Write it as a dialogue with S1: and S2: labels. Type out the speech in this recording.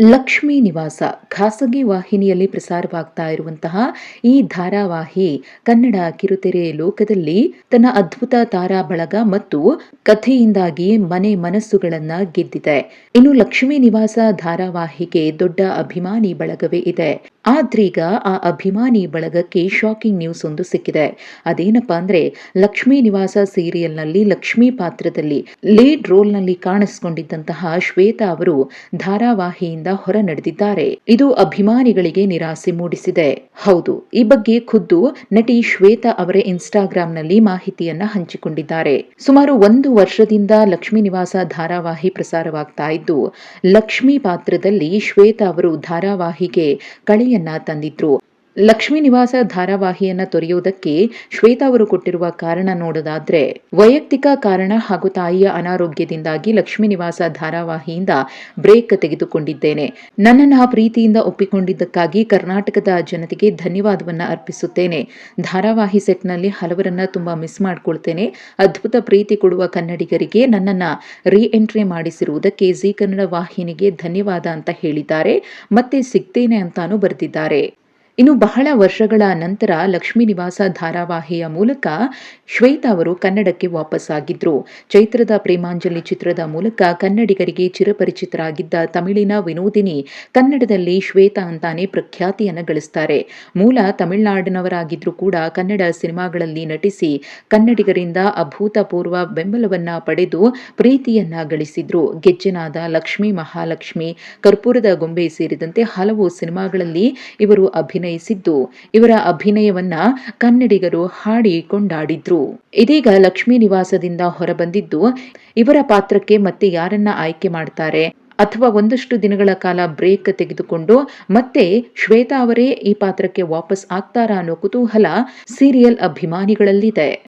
S1: ಲಕ್ಷ್ಮೀ ನಿವಾಸ ಖಾಸಗಿ ವಾಹಿನಿಯಲ್ಲಿ ಪ್ರಸಾರವಾಗ್ತಾ ಇರುವಂತಹ ಈ ಧಾರಾವಾಹಿ ಕನ್ನಡ ಕಿರುತೆರೆ ಲೋಕದಲ್ಲಿ ತನ್ನ ಅದ್ಭುತ ತಾರಾ ಬಳಗ ಮತ್ತು ಕಥೆಯಿಂದಾಗಿ ಮನೆ ಮನಸ್ಸುಗಳನ್ನ ಗೆದ್ದಿದೆ. ಇನ್ನು ಲಕ್ಷ್ಮೀ ನಿವಾಸ ಧಾರಾವಾಹಿಗೆ ದೊಡ್ಡ ಅಭಿಮಾನಿ ಬಳಗವೇ ಇದೆ. ಆದ್ರೀಗ ಆ ಅಭಿಮಾನಿ ಬಳಗಕ್ಕೆ ಶಾಕಿಂಗ್ ನ್ಯೂಸ್ ಒಂದು ಸಿಕ್ಕಿದೆ. ಅದೇನಪ್ಪಾ ಅಂದ್ರೆ, ಲಕ್ಷ್ಮೀ ನಿವಾಸ ಸೀರಿಯಲ್ನಲ್ಲಿ ಲಕ್ಷ್ಮೀ ಪಾತ್ರದಲ್ಲಿ ಲೀಡ್ ರೋಲ್ನಲ್ಲಿ ಕಾಣಿಸಿಕೊಂಡಿದ್ದಂತಹ ಶ್ವೇತಾ ಅವರು ಧಾರಾವಾಹಿಯಿಂದ ಹೊರ ನಡೆದಿದ್ದಾರೆ. ಇದು ಅಭಿಮಾನಿಗಳಿಗೆ ನಿರಾಸೆ ಮೂಡಿಸಿದೆ. ಹೌದು, ಈ ಬಗ್ಗೆ ಖುದ್ದು ನಟಿ ಶ್ವೇತಾ ಅವರೇ ಇನ್ಸ್ಟಾಗ್ರಾಂನಲ್ಲಿ ಮಾಹಿತಿಯನ್ನ ಹಂಚಿಕೊಂಡಿದ್ದಾರೆ. ಸುಮಾರು ಒಂದು ವರ್ಷದಿಂದ ಲಕ್ಷ್ಮೀ ನಿವಾಸ ಧಾರಾವಾಹಿ ಪ್ರಸಾರವಾಗ್ತಾ ಇದ್ದು, ಲಕ್ಷ್ಮೀ ಪಾತ್ರದಲ್ಲಿ ಶ್ವೇತಾ ಅವರು ಧಾರಾವಾಹಿಗೆ ಕಳೆಯನ್ನ ತಂದಿದ್ರು. ಲಕ್ಷ್ಮೀ ನಿವಾಸ ಧಾರಾವಾಹಿಯನ್ನ ತೊರೆಯುವುದಕ್ಕೆ ಶ್ವೇತಾ ಅವರು ಕೊಟ್ಟಿರುವ ಕಾರಣ ನೋಡೋದಾದ್ರೆ, ವೈಯಕ್ತಿಕ ಕಾರಣ ಹಾಗೂ ತಾಯಿಯ ಅನಾರೋಗ್ಯದಿಂದಾಗಿ ಲಕ್ಷ್ಮೀ ನಿವಾಸ ಧಾರಾವಾಹಿಯಿಂದ ಬ್ರೇಕ್ ತೆಗೆದುಕೊಂಡಿದ್ದೇನೆ. ನನ್ನನ್ನು ಪ್ರೀತಿಯಿಂದ ಒಪ್ಪಿಕೊಂಡಿದ್ದಕ್ಕಾಗಿ ಕರ್ನಾಟಕದ ಜನತೆಗೆ ಧನ್ಯವಾದವನ್ನ ಅರ್ಪಿಸುತ್ತೇನೆ. ಧಾರಾವಾಹಿ ಸೆಟ್ನಲ್ಲಿ ಹಲವರನ್ನ ತುಂಬಾ ಮಿಸ್ ಮಾಡಿಕೊಳ್ತೇನೆ. ಅದ್ಭುತ ಪ್ರೀತಿ ಕೊಡುವ ಕನ್ನಡಿಗರಿಗೆ ನನ್ನನ್ನ ರೀ ಎಂಟ್ರಿ ಮಾಡಿಸಿರುವುದಕ್ಕೆ ಜಿ ಕನ್ನಡ ವಾಹಿನಿಗೆ ಧನ್ಯವಾದ ಅಂತ ಹೇಳಿದ್ದಾರೆ. ಮತ್ತೆ ಸಿಗ್ತೇನೆ ಅಂತಾನೂ ಬರೆದಿದ್ದಾರೆ. ಇನ್ನು ಬಹಳ ವರ್ಷಗಳ ನಂತರ ಲಕ್ಷ್ಮೀ ನಿವಾಸ ಧಾರಾವಾಹಿಯ ಮೂಲಕ ಶ್ವೇತಾ ಅವರು ಕನ್ನಡಕ್ಕೆ ವಾಪಸ್ಸಾಗಿದ್ರು. ಚೈತ್ರದ ಪ್ರೇಮಾಂಜಲಿ ಚಿತ್ರದ ಮೂಲಕ ಕನ್ನಡಿಗರಿಗೆ ಚಿರಪರಿಚಿತರಾಗಿದ್ದ ತಮಿಳಿನ ವಿನೋದಿನಿ ಕನ್ನಡದಲ್ಲಿ ಶ್ವೇತಾ ಅಂತಾನೆ ಪ್ರಖ್ಯಾತಿಯನ್ನು ಗಳಿಸ್ತಾರೆ. ಮೂಲ ತಮಿಳುನಾಡಿನವರಾಗಿದ್ರೂ ಕೂಡ ಕನ್ನಡ ಸಿನಿಮಾಗಳಲ್ಲಿ ನಟಿಸಿ ಕನ್ನಡಿಗರಿಂದ ಅಭೂತಪೂರ್ವ ಬೆಂಬಲವನ್ನ ಪಡೆದು ಪ್ರೀತಿಯನ್ನ ಗಳಿಸಿದ್ರು. ಗೆಜ್ಜೆನಾದ ಲಕ್ಷ್ಮೀ ಮಹಾಲಕ್ಷ್ಮಿ, ಕರ್ಪೂರದ ಗೊಂಬೆ ಸೇರಿದಂತೆ ಹಲವು ಸಿನಿಮಾಗಳಲ್ಲಿ ಇವರು ಅಭಿನಯಿಸಿದ್ದು. ಇವರ ಅಭಿನಯವನ್ನ ಕನ್ನಡಿಗರು ಹಾಡಿ ಕೊಂಡಾಡಿದ್ರು ಇದೀಗ ಲಕ್ಷ್ಮೀ ನಿವಾಸದಿಂದ ಹೊರಬಂದಿದ್ದು ಇವರ ಪಾತ್ರಕ್ಕೆ ಮತ್ತೆ ಯಾರನ್ನ ಆಯ್ಕೆ ಮಾಡ್ತಾರೆ? ಅಥವಾ ಒಂದಷ್ಟು ದಿನಗಳ ಕಾಲ ಬ್ರೇಕ್ ತೆಗೆದುಕೊಂಡು ಮತ್ತೆ ಶ್ವೇತಾ ಅವರೇ ಈ ಪಾತ್ರಕ್ಕೆ ವಾಪಸ್ ಆಗ್ತಾರಾ ಅನ್ನೋ ಕುತೂಹಲ ಸೀರಿಯಲ್ ಅಭಿಮಾನಿಗಳಲ್ಲಿದೆ.